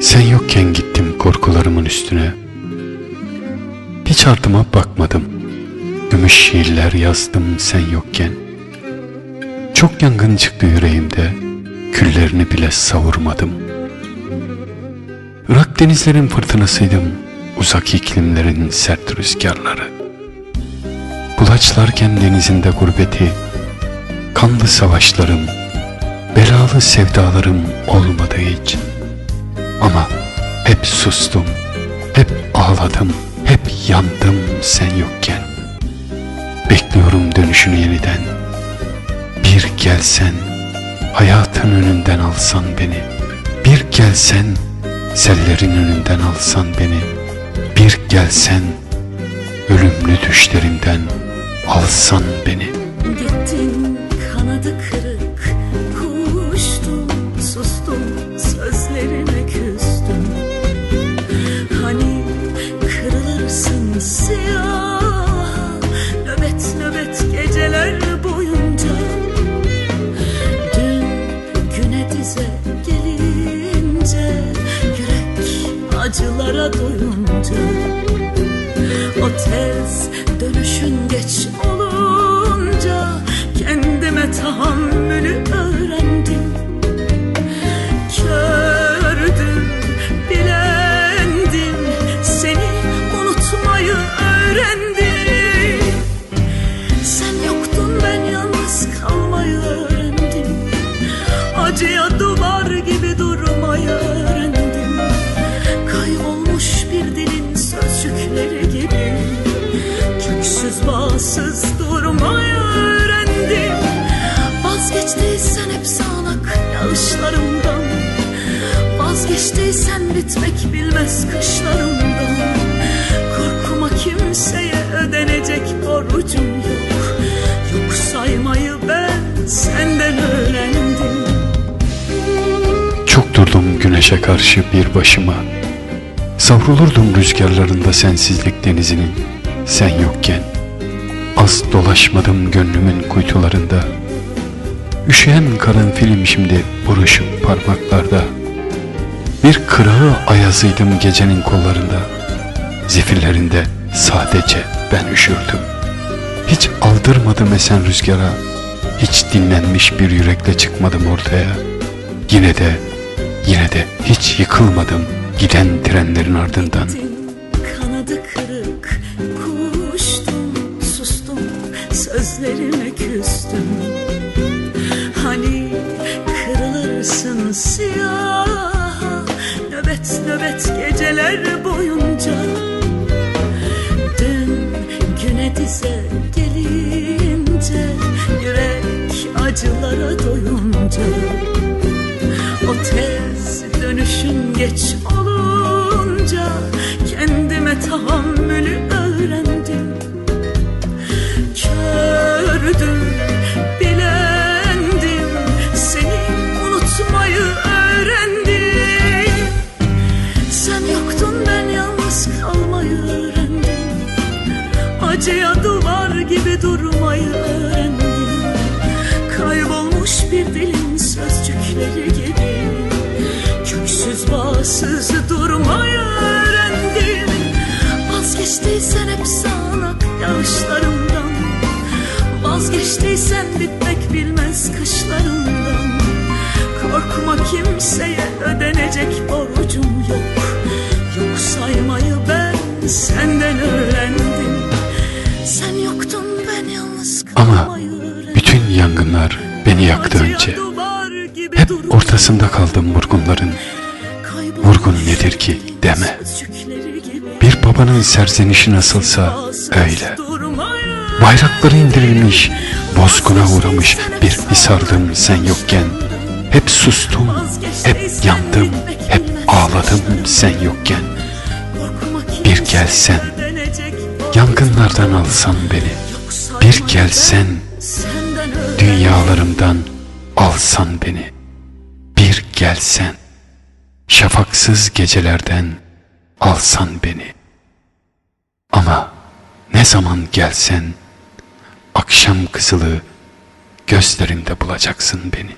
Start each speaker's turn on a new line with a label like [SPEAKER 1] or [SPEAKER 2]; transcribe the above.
[SPEAKER 1] Sen yokken gittim korkularımın üstüne. Hiç ardıma bakmadım. Gümüş şiirler yazdım sen yokken. Çok yangın çıktı yüreğimde. Küllerini bile savurmadım. Irak denizlerin fırtınasıydım. Uzak iklimlerin sert rüzgarları. Bulaçlarken denizinde gurbeti. Kanlı savaşlarım, belalı sevdalarım olmadı hiç. Ama hep sustum, hep ağladım, hep yandım sen yokken. Bekliyorum dönüşünü yeniden. Bir gelsen, hayatın önünden alsan beni. Bir gelsen, sellerin önünden alsan beni. Bir gelsen, ölümlü düşlerimden alsan beni.
[SPEAKER 2] Gittin siyah. Nöbet nöbet geceler boyunca Dün güne dize gelince Yürek acılara doyunca o tez dönüşün geç olunca Acıya duvar gibi durmayı öğrendim. Kaybolmuş bir dilin sözcükleri gibi Köksüz bağsız durmayı öğrendim. Vazgeçtiysen hep sağanak yağışlarımdan. Vazgeçtiysen bitmek bilmez kışlarımdan. Korkma kimseye ödenecek
[SPEAKER 1] güneşe karşı bir başıma. Savrulurdum rüzgarlarında sensizlik denizinin sen yokken. Az dolaşmadım gönlümün kuytularında. Üşüyen karanfilim şimdi buruşup parmaklarda. Bir kırağı ayazıydım gecenin kollarında. Zifirlerinde sadece ben üşürdüm. Hiç aldırmadım esen rüzgara. Hiç dinlenmiş bir yürekle çıkmadım ortaya. Yine de, yine de hiç yıkılmadım giden trenlerin ardından.
[SPEAKER 2] Kanadı kırık kuştum sustum sözlerime küstüm. Hani kırılırsın siyah nöbet nöbet geceler boyunca. Dün güne dize gelince yürek acılara doyunca o tez dönüşün geç olunca Kendime tahammülü öğrendim. Kördüm, bilendim Seni unutmayı öğrendim. Sen yoktun ben yalnız kalmayı öğrendim. Acıya duvar gibi durmayı öğrendim Köksüz bağsız durmayı öğrendim. Vazgeçtiysen hep sağanak yağışlarımdan. Vazgeçtiysen bitmek bilmez kışlarımdan Korkma kimseye ödenecek borcum yok. Yok saymayı ben senden öğrendim. Sen yoktun ben yalnız
[SPEAKER 1] Ama
[SPEAKER 2] kalmayı öğrendim.
[SPEAKER 1] bütün yangınlar beni yaktı önce. Hep ortasında kaldım vurgunların. Vurgun nedir ki deme. Bir babanın serzenişi nasılsa öyle. Bayrakları indirilmiş, bozguna uğramış bir hisardım sen yokken. Hep sustum, hep yandım, hep ağladım sen yokken. Bir gelsen, yangınlardan alsan beni. Bir gelsen, dünyalarımdan alsan beni. Bir gelsen, şafaksız gecelerden alsan beni. Ama ne zaman gelsen, akşam kızılı gözlerimde bulacaksın beni.